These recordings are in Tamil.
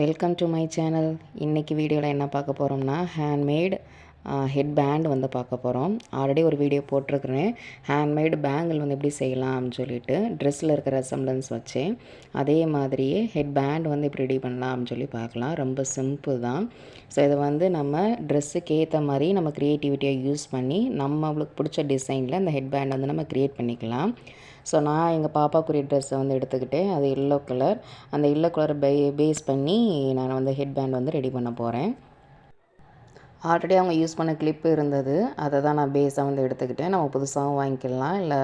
வெல்கம் டு மை சேனல் இன்றைக்கி வீடியோவில் என்ன பார்க்க போகிறோம்னா ஹேண்ட்மேட் ஹெட் பேண்ட் வந்து பார்க்க போகிறோம் ஆல்ரெடி ஒரு வீடியோ போட்டிருக்கிறேன். ஹேண்ட்மேடு பேங்கிள் வந்து எப்படி செய்யலாம் அப்படின்னு சொல்லிட்டு ட்ரெஸ்ஸில் இருக்கிற ரெசம்லன்ஸ் வச்சு அதே மாதிரியே ஹெட் பேண்ட் வந்து எப்படி ரெடி பண்ணலாம் அப்படின்னு சொல்லி பார்க்கலாம். ரொம்ப சிம்பிள் தான். ஸோ இதை வந்து நம்ம ட்ரெஸ்ஸுக்கு ஏற்ற மாதிரி நம்ம க்ரியேட்டிவிட்டியை யூஸ் பண்ணி நம்மளுக்கு பிடிச்ச டிசைனில் இந்த ஹெட் பேண்ட் வந்து நம்ம க்ரியேட் பண்ணிக்கலாம். ஸோ நான் எங்கள் பாப்பாக்குரிய ட்ரெஸ்ஸை வந்து எடுத்துக்கிட்டேன். அது எல்லோ கலர் அந்த எல்லோ கலரை பே பேஸ் பண்ணி நான் வந்து ஹெட் பேண்ட் வந்து ரெடி பண்ண போகிறேன் ஆல்ரெடி அவங்க யூஸ் பண்ண கிளிப்பு இருந்தது. அதை தான் நான் பேஸாக வந்து எடுத்துக்கிட்டேன். நம்ம புதுசாகவும் வாங்கிக்கலாம். இல்லை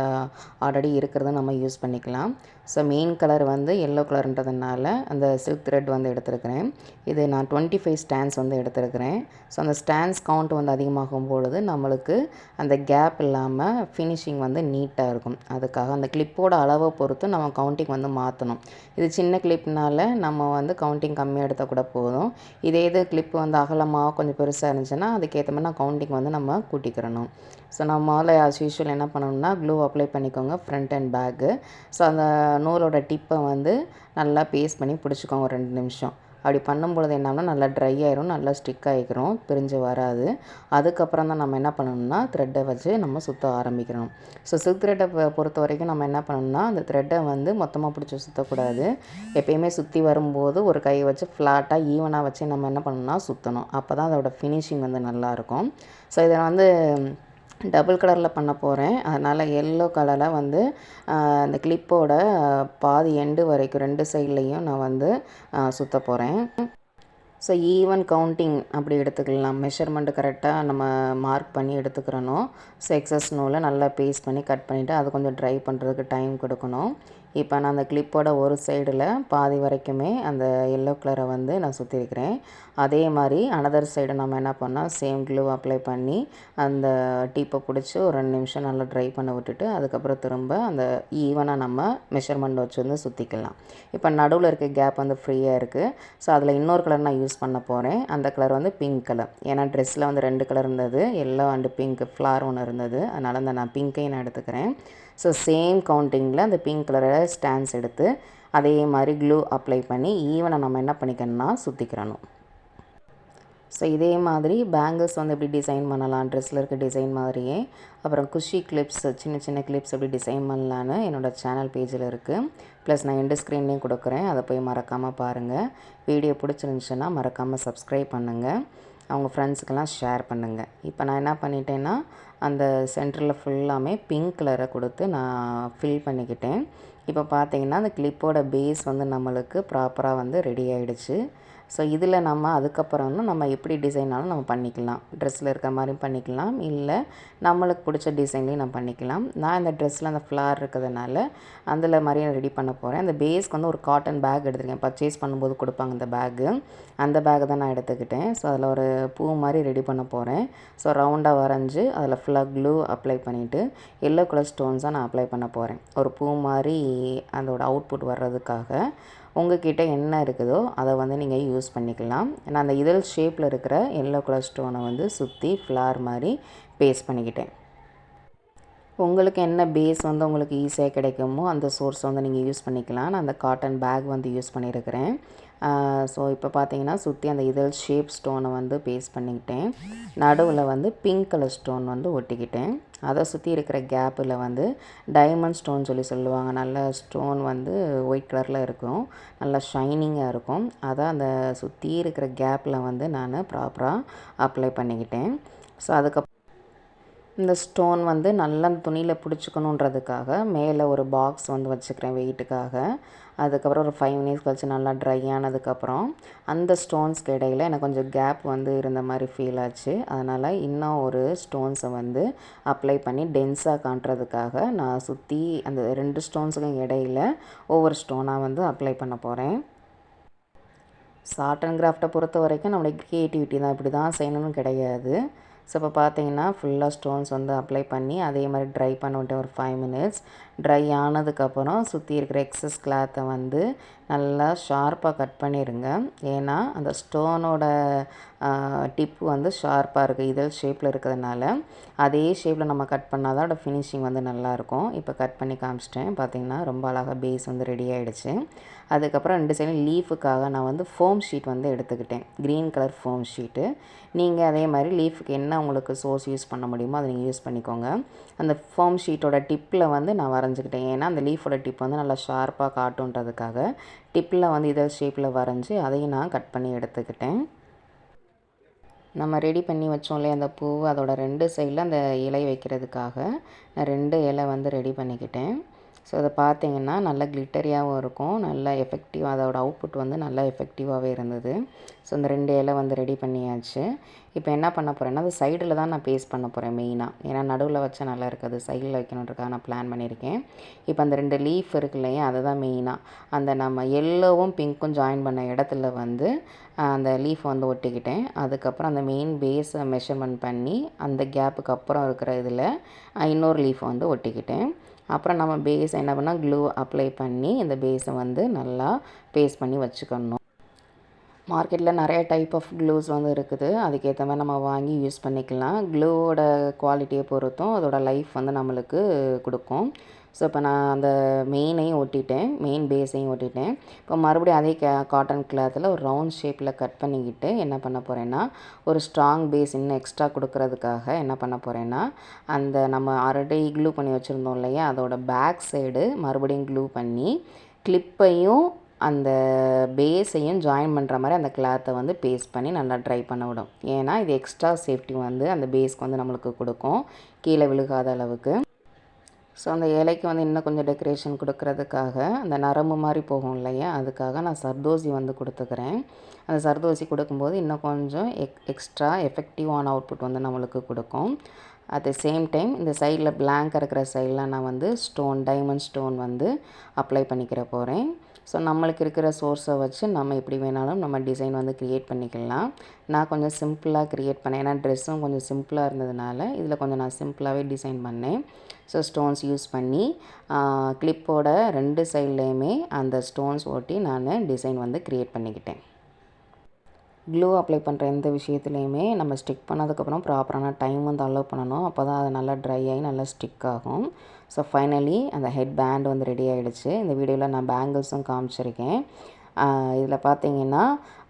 ஆல்ரெடி இருக்கிறத நம்ம யூஸ் பண்ணிக்கலாம். ஸோ மெயின் கலர் வந்து எல்லோ கலர்ன்றதுனால அந்த சில்க் த்ரெட் வந்து எடுத்துருக்கிறேன். இது நான் டுவெண்ட்டி ஃபைவ் ஸ்டாண்ட்ஸ் வந்து எடுத்துருக்கிறேன். ஸோ அந்த ஸ்டாண்ட்ஸ் கவுண்ட் வந்து அதிகமாகும் பொழுது நம்மளுக்கு அந்த கேப் இல்லாமல் ஃபினிஷிங் வந்து நீட்டாக இருக்கும். அதுக்காக அந்த கிளிப்போட அளவை பொறுத்து நம்ம கவுண்டிங் வந்து மாற்றணும் இது சின்ன கிளிப்னால நம்ம வந்து கவுண்டிங் கம்மியாக எடுத்தால் கூட போதும். இதே இது கிளிப் வந்து அகலமாக கொஞ்சம் பெருசாக இருந்துச்சுன்னா அதுக்கேற்ற மாதிரி நான் கவுண்டிங் வந்து நம்ம கூட்டிக்கிறணும். ஸோ நம்ம முதல்ல ஆஸ் யூஷுவல் என்ன பண்ணணும்னா க்ளூ அப்ளை பண்ணிக்கோங்க ஃப்ரண்ட் அண்ட் பேக்கு ஸோ அந்த நூலோட டிப்பை வந்து நல்லா பேஸ்ட் பண்ணி பிடிச்சிக்கோங்க ஒரு ரெண்டு நிமிஷம். அப்படி பண்ணும்பொழுது என்னன்னா நல்லா ட்ரை ஆயிரும் நல்லா ஸ்டிக் ஆகிக்கிறோம் பிரிஞ்சு வராது. அதுக்கப்புறம் தான் நம்ம என்ன பண்ணணும்னா த்ரெட்டை வச்சு நம்ம சுற்ற ஆரம்பிக்கணும். ஸோ சில்க் த்ரெட்டை பொறுத்த வரைக்கும் நம்ம என்ன பண்ணணும்னா அந்த த்ரெட்டை வந்து மொத்தமாக பிடிச்சி சுற்றக்கூடாது எப்பயுமே சுற்றி வரும்போது ஒரு கை வச்சு ஃப்ளாட்டாக ஈவனாக வச்சு நம்ம என்ன பண்ணணும்னா சுற்றணும் அப்போ தான் அதோட ஃபினிஷிங் வந்து நல்லாயிருக்கும் ஸோ இதை வந்து டபுள் கலரில் பண்ண போகிறேன். அதனால் எல்லோ கலரில் வந்து அந்த கிளிப்போட பாதி எண்டு வரைக்கும் ரெண்டு சைட்லேயும் நான் வந்து சுற்ற போகிறேன். ஸோ ஈவன் கவுண்டிங் அப்படி எடுத்துக்கலாம். மெஷர்மெண்ட்டு கரெக்டாக நம்ம மார்க் பண்ணி எடுத்துக்கிறணும். ஸோ எக்ஸஸ் நூலை நல்லா பேஸ்ட் பண்ணி கட் பண்ணிவிட்டு அது கொஞ்சம் ட்ரை பண்ணுறதுக்கு டைம் கொடுக்கணும். இப்போ நான் அந்த கிளிப்போட ஒரு சைடில் பாதி வரைக்குமே அந்த எல்லோ கலரை வந்து நான் சுற்றிருக்கிறேன் அதே மாதிரி அனதர் சைடு நம்ம என்ன பண்ணால் சேம் க்ளூ அப்ளை பண்ணி அந்த டீப்பை பிடிச்சி ஒரு ரெண்டு நிமிஷம் நல்லா ட்ரை பண்ண விட்டுட்டு அதுக்கப்புறம் திரும்ப அந்த ஈவனாக நம்ம மெஷர்மெண்ட் வச்சு வந்து சுற்றிக்கலாம் இப்போ நடுவில் இருக்க கேப் வந்து ஃப்ரீயாக இருக்குது ஸோ அதில் இன்னொரு கலர் நான் யூஸ் பண்ண போகிறேன் அந்த கலர் வந்து பிங்க் கலர் ஏன்னா ட்ரெஸ்ஸில் வந்து ரெண்டு கலர் இருந்தது. எல்லோ அண்டு பிங்க் ஃப்ளார் ஒன்று இருந்தது. அதனால் அந்த நான் பிங்க்கையும் நான் எடுத்துக்கிறேன். ஸோ சேம் கவுண்டிங்கில் அந்த பிங்க் கலரை ஸ்டாண்ட்ஸ் எடுத்து அதே மாதிரி க்ளூ அப்ளை பண்ணி ஈவனை நம்ம என்ன பண்ணிக்கணும்னா சுற்றிக்கிறணும் ஸோ இதே மாதிரி பேங்கிள்ஸ் வந்து எப்படி டிசைன் பண்ணலாம்? ட்ரெஸ்ஸில் இருக்க டிசைன் மாதிரியே. அப்புறம் குஷி கிளிப்ஸ் சின்ன சின்ன கிளிப்ஸ் எப்படி டிசைன் பண்ணலான்னு என்னோடய சேனல் பேஜில் இருக்குது ப்ளஸ் நான் எண்டு ஸ்க்ரீன்லேயும் கொடுக்குறேன். அதை போய் மறக்காமல் பாருங்கள் வீடியோ பிடிச்சிருந்துச்சுன்னா மறக்காமல் சப்ஸ்கிரைப் பண்ணுங்கள் அவங்க ஃப்ரெண்ட்ஸுக்கெல்லாம் ஷேர் பண்ணுங்கள் இப்போ நான் என்ன பண்ணிட்டேன்னா அந்த சென்டரில் ஃபுல்லாமே பிங்க் கலரை கொடுத்து நான் ஃபில் பண்ணிக்கிட்டேன். இப்போ பார்த்தீங்கன்னா அந்த கிளிப்போட பேஸ் வந்து நம்மளுக்கு ப்ராப்பராக வந்து ரெடி ஆகிடுச்சு ஸோ இதில் நம்ம அதுக்கப்புறம் நம்ம எப்படி டிசைனாலும் நம்ம பண்ணிக்கலாம். ட்ரெஸ்ஸில் இருக்கிற மாதிரியும் பண்ணிக்கலாம். இல்லை நம்மளுக்கு பிடிச்ச டிசைன்லேயும் நான் பண்ணிக்கலாம். நான் இந்த ட்ரெஸ்ஸில் அந்த ஃப்ளார் இருக்கிறதுனால அதில் மாதிரியும் ரெடி பண்ண போகிறேன் அந்த பேஸ்க்கு வந்து ஒரு காட்டன் பேக் எடுத்துருக்கேன். பர்ச்சேஸ் பண்ணும்போது கொடுப்பாங்க இந்த பேக்கு அந்த பேக்கு தான் நான் எடுத்துக்கிட்டேன். ஸோ அதில் ஒரு பூ மாதிரி ரெடி பண்ண போகிறேன் ஸோ ரவுண்டாக வரைஞ்சி அதில் ஃபுல்லாக க்ளூ அப்ளை பண்ணிவிட்டு எல்லோ கலர் ஸ்டோன்ஸாக நான் அப்ளை பண்ண போகிறேன் ஒரு பூ மாதிரி அதோட அவுட்புட் வர்றதுக்காக. உங்ககிட்ட என்ன இருக்குதோ அதை வந்து நீங்கள் யூஸ் பண்ணிக்கலாம். நான் அந்த இதழ் ஷேப்பில் இருக்கிற எல்லோ கலர் ஸ்டோனை வந்து சுற்றி ஃப்ளார் மாதிரி பேஸ்ட் பண்ணிக்கிட்டேன். உங்களுக்கு என்ன பேஸ் வந்து உங்களுக்கு ஈஸியாக கிடைக்குமோ அந்த சோர்ஸ் வந்து நீங்கள் யூஸ் பண்ணிக்கலாம். நான் அந்த காட்டன் பேக் வந்து யூஸ் பண்ணியிருக்கிறேன் ஸோ இப்போ பார்த்தீங்கன்னா சுற்றி அந்த இதழ் ஷேப் ஸ்டோனை வந்து பேஸ்ட் பண்ணிக்கிட்டேன். நடுவில் வந்து பிங்க் கலர் ஸ்டோன் வந்து ஒட்டிக்கிட்டேன். அதை சுற்றி இருக்கிற கேப்பில் வந்து டைமண்ட் ஸ்டோன் சொல்லி சொல்லுவாங்க. நல்ல ஸ்டோன் வந்து ஒயிட் கலரில் இருக்கும். நல்லா ஷைனிங்காக இருக்கும். அதை அந்த சுற்றி இருக்கிற கேப்பில் வந்து நான் ப்ராப்பராக அப்ளை பண்ணிக்கிட்டேன். ஸோ அதுக்கப்புறம் இந்த ஸ்டோன் வந்து நல்லா துணியில் பிடிச்சிக்கணுன்றதுக்காக மேலே ஒரு பாக்ஸ் வந்து வச்சுக்கிறேன் வெயிட்டுக்காக. அதுக்கப்புறம் ஒரு ஃபைவ் மினிட்ஸ் கழிச்சு நல்லா ட்ரை ஆனதுக்கப்புறம் அந்த ஸ்டோன்ஸ்க்கு இடையில் எனக்கு கொஞ்சம் கேப் வந்து இருந்த மாதிரி ஃபீல் ஆச்சு. அதனால் இன்னும் ஒரு ஸ்டோன்ஸை வந்து அப்ளை பண்ணி டென்ஸாக காட்டுறதுக்காக நான் சுற்றி அந்த ரெண்டு ஸ்டோன்ஸுக்கும் இடையில் ஒவ்வொரு ஸ்டோனாக வந்து அப்ளை பண்ண போகிறேன் சார்ட் அண்ட் கிராஃப்டை பொறுத்த வரைக்கும் நம்மளுடைய க்ரியேட்டிவிட்டி தான். இப்படி தான் செய்யணும்னு கிடையாது. ஸோ இப்போ பார்த்தீங்கன்னா ஃபுல்லாக ஸ்டோன்ஸ் வந்து அப்ளை பண்ணி அதே மாதிரி ட்ரை பண்ண விட்டேன் ஒரு ஃபைவ் மினிட்ஸ் ட்ரை ஆனதுக்கப்புறம் சுற்றி இருக்கிற எக்ஸஸ் கிளாத்தை வந்து நல்லா ஷார்ப்பாக கட் பண்ணிடுங்க ஏன்னா அந்த ஸ்டோனோட டிப்பு வந்து ஷார்ப்பாக இருக்குது இதழ் ஷேப்பில் இருக்கிறதுனால. அதே ஷேப்பில் நம்ம கட் பண்ணால் தான் அதோட ஃபினிஷிங் வந்து நல்லாயிருக்கும். இப்போ கட் பண்ணி காமிச்சிட்டேன். பார்த்திங்கன்னா ரொம்ப அழகாக பேஸ் வந்து ரெடி ஆகிடுச்சு அதுக்கப்புறம் ரெண்டு சைடும் லீஃபுக்காக நான் வந்து ஃபோம் ஷீட் வந்து எடுத்துக்கிட்டேன். க்ரீன் கலர் ஃபோம் ஷீட்டு நீங்கள் அதே மாதிரி லீஃபுக்கு என்ன உங்களுக்கு சோர்ஸ் யூஸ் பண்ண முடியுமோ அதை நீங்கள் யூஸ் பண்ணிக்கோங்க. அந்த ஃபோம் ஷீட்டோட டிப்பில் வந்து நான் வரைஞ்சிக்கிட்டேன். ஏன்னா அந்த லீஃபோட டிப் வந்து நல்லா ஷார்ப்பாக காட்டுன்றதுக்காக டிப்பில் வந்து இதழ் ஷேப்பில் வரைஞ்சி அதையும் நான் கட் பண்ணி எடுத்துக்கிட்டேன். நம்ம ரெடி பண்ணி வச்சோம் இல்லையா அந்த பூ அதோட ரெண்டு சைடில் அந்த இலை வைக்கிறதுக்காக நான் ரெண்டு இலை வந்து ரெடி பண்ணிக்கிட்டேன். ஸோ அதை பார்த்தீங்கன்னா நல்லா கிளிட்டரியாகவும் இருக்கும். நல்லா எஃபெக்டிவ் அதோடய அவுட்புட் வந்து நல்லா எஃபெக்டிவாகவே இருந்தது. ஸோ இந்த ரெண்டு இலை வந்து ரெடி பண்ணியாச்சு. இப்போ என்ன பண்ண போகிறேன்னா அது சைடில் தான் நான் பேஸ்ட் பண்ண போகிறேன் மெயினாக ஏன்னா நடுவில் வச்சா நல்லா இருக்காது. சைடில் வைக்கணுன்றக்காக நான் பிளான் பண்ணியிருக்கேன். இப்போ அந்த ரெண்டு லீஃப் இருக்கு இல்லையா அதை தான் மெயினாக அந்த நம்ம எல்லோவும் பிங்க்கும் ஜாயின் பண்ண இடத்துல வந்து அந்த லீஃப் வந்து ஒட்டிக்கிட்டேன். அதுக்கப்புறம் அந்த மெயின் பேஸை மெஷர்மெண்ட் பண்ணி அந்த கேப்புக்கு அப்புறம் இருக்கிற இதில் இன்னொரு லீஃப் வந்து ஒட்டிக்கிட்டேன். அப்புறம் நம்ம பேஸ் என்ன பண்ணால் க்ளூ அப்ளை பண்ணி இந்த பேஸை வந்து நல்லா பேஸ்ட் பண்ணி வச்சுக்கணும். மார்க்கெட்டில் நிறைய டைப் ஆஃப் க்ளூஸ் வந்து இருக்குது. அதுக்கேற்ற மாதிரி நம்ம வாங்கி யூஸ் பண்ணிக்கலாம். க்ளூவோட குவாலிட்டியை பொறுத்தும் அதோட லைஃப் வந்து நம்மளுக்கு கொடுக்கும். ஸோ இப்போ நான் அந்த மெயினையும் ஒட்டிட்டேன். மெயின் பேஸையும் ஒட்டிட்டேன். இப்போ மறுபடியும் அதே கே காட்டன் கிளாத்தில் ஒரு ரவுண்ட் ஷேப்பில் கட் பண்ணிக்கிட்டு என்ன பண்ண போகிறேன்னா ஒரு ஸ்ட்ராங் பேஸ் இன்னும் எக்ஸ்ட்ரா கொடுக்கறதுக்காக என்ன பண்ண போகிறேன்னா அந்த நம்ம ஆல்ரெடி க்ளூ பண்ணி வச்சுருந்தோம் இல்லையா அதோட பேக் சைடு மறுபடியும் க்ளூ பண்ணி கிளிப்பையும் அந்த பேஸையும் ஜாயின் பண்ணுற மாதிரி அந்த கிளாத்தை வந்து பேஸ்ட் பண்ணி நல்லா ட்ரை பண்ண விடும். ஏன்னா இது எக்ஸ்ட்ரா சேஃப்டி வந்து அந்த பேஸ்க்கு வந்து நம்மளுக்கு கொடுக்கும். கீழே விழுகாத அளவுக்கு. ஸோ அந்த இலைக்கு வந்து இன்னும் கொஞ்சம் டெக்கரேஷன் கொடுக்கறதுக்காக அந்த நரம்பு மாதிரி போகும் இல்லையா? அதுக்காக நான் சர்தோசி வந்து கொடுத்துக்கிறேன். அந்த சர்தோசி கொடுக்கும்போது இன்னும் கொஞ்சம் எக் எக்ஸ்ட்ரா எஃபெக்டிவான அவுட்புட் வந்து நம்மளுக்கு கொடுக்கும். அட் த சேம் டைம் இந்த சைடில் பிளாங்க் இருக்கிற சைடில் நான் வந்து ஸ்டோன் டைமண்ட் ஸ்டோன் வந்து அப்ளை பண்ணிக்கிற போகிறேன் ஸோ நம்மளுக்கு இருக்கிற சோர்ஸை வச்சு நம்ம எப்படி வேணாலும் நம்ம டிசைன் வந்து க்ரியேட் பண்ணிக்கலாம். நான் கொஞ்சம் சிம்பிளாக க்ரியேட் பண்ணேன். ஏன்னா ட்ரெஸ்ஸும் கொஞ்சம் சிம்பிளாக இருந்ததுனால இதில் கொஞ்சம் நான் சிம்பிளாகவே டிசைன் பண்ணேன். ஸோ ஸ்டோன்ஸ் யூஸ் பண்ணி கிளிப்போட ரெண்டு சைட்லேயுமே அந்த ஸ்டோன்ஸ் ஓட்டி நான் டிசைன் வந்து க்ரியேட் பண்ணிக்கிட்டேன். க்ளூ அப்ளை பண்ணுற எந்த விஷயத்துலையுமே நம்ம ஸ்டிக் பண்ணதுக்கப்புறம் ப்ராப்பரான டைம் வந்து அலோவ் பண்ணணும். அப்போ தான் அது நல்லா ட்ரை ஆகி நல்லா ஸ்டிக் ஆகும். ஸோ ஃபைனலி அந்த ஹெட் பேண்ட் வந்து ரெடி ஆகிடுச்சு இந்த வீடியோவில் நான் பேங்கிள்ஸும் காமிச்சிருக்கேன். இதில் பார்த்தீங்கன்னா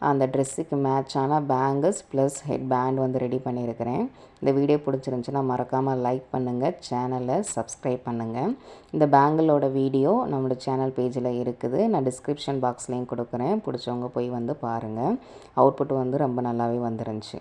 அந்த ட்ரெஸ்ஸுக்கு மேட்சான பேங்கிள்ஸ் ப்ளஸ் ஹெட் பேண்ட் வந்து ரெடி பண்ணியிருக்கிறேன். இந்த வீடியோ பிடிச்சிருந்துச்சுன்னா மறக்காமல் லைக் பண்ணுங்கள் சேனலை சப்ஸ்கிரைப் பண்ணுங்கள் இந்த பேங்கிளோட வீடியோ நம்மளோட சேனல் பேஜில் இருக்குது. நான் டிஸ்கிரிப்ஷன் பாக்ஸ்லேயும் கொடுக்குறேன். பிடிச்சவங்க போய் வந்து பாருங்கள் அவுட்புட் வந்து ரொம்ப நல்லாவே வந்துருந்துச்சு.